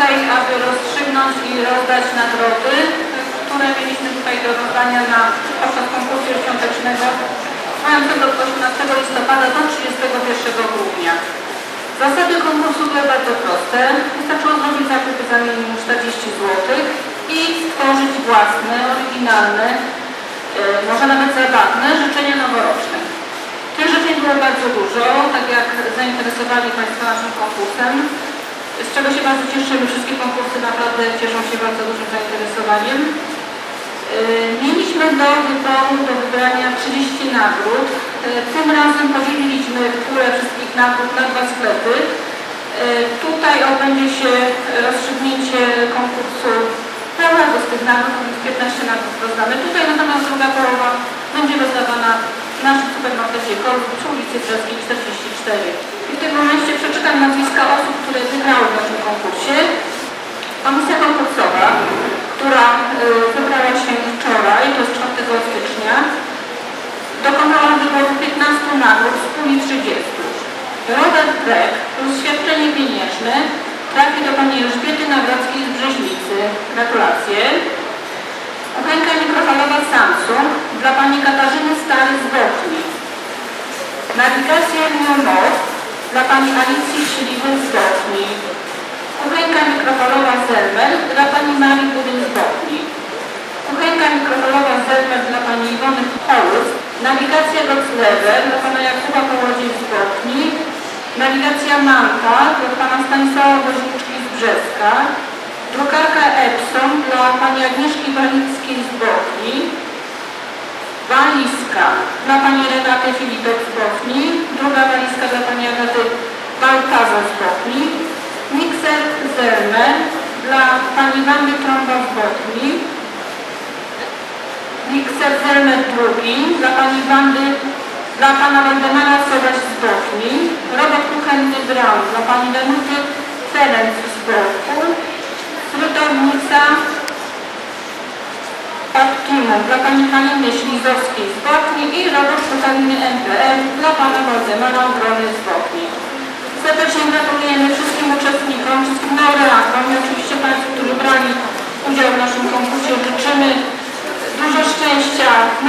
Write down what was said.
wczoraj, aby rozstrzygnąć i rozdać nagrody, które mieliśmy tutaj do rozdania na, podczas konkursu świątecznego trwającego od 18 listopada do 31 grudnia. Zasady konkursu były bardzo proste. Wystarczyło zrobić zakupy za minimum 40 zł i stworzyć własne, oryginalne, e, może nawet zabawne życzenia noworoczne. Tych życzeń było bardzo dużo, tak jak zainteresowali Państwo naszym konkursem, z czego się bardzo cieszymy. Wszystkie konkursy naprawdę cieszą się bardzo dużym zainteresowaniem. Yy, Mieliśmy do wyboru, do wybrania 30 nagród. Yy, Tym razem podzieliliśmy pulę wszystkich nagród na dwa sklepy. Yy, Tutaj odbędzie się rozstrzygnięcie konkursu połowy z tych nagród, więc 15 nagród rozdamy tutaj, natomiast druga połowa będzie rozdawana w naszym supermarkecie Korów przy ulicy Brzeskiej 44. I w tym momencie przeczytam nazwiska osób, które wygrały w naszym konkursie. Komisja konkursowa, która wybrała się wczoraj, to jest 4 stycznia, dokonała wyboru 15 nagród z puli 30. Robert Beck plus świadczenie pieniężne trafi do pani Elżbiety Nawrockiej z Brzeźnicy. Gratulacje. Kuchenka mikrofalowa Samsung dla pani Katarzyny Stary z Bochni. Nawigacja Neomod dla pani Alicji Bochni. Kuchenka mikrofalowa Zelmer dla pani Marii Bochni. Kuchenka mikrofalowa Zelmer dla pani Iwony Holus. Nawigacja Goclever dla pana Jakuba Bochni. Nawigacja Manta dla pana Stanisława Woźniczki z Brzeska. Drukarka Epson dla pani Agnieszki Walickiej z Bochni. Walizka dla pani Renaty Filipek z Bochni. Druga walizka dla pani Agaty Baltazar z Bochni. Mikser Zelmer dla pani Wandy Trąba z Bochni. Mikser Zelmer drugi dla pani Wandy, dla pana Waldemara Sobaś z Bochni. Robot kuchenny Brown dla pani Danuty Ferenc z Bochu. Zrytownica Optimum dla pani Haliny Ślizowskiej z Bochni i robot kuchenny MPM dla pana Waldemara Obrony z Bochni. Serdecznie gratulujemy wszystkim uczestnikom, wszystkim laureatom i oczywiście Państwu, którzy brali udział w naszym konkursie. Życzymy dużo szczęścia w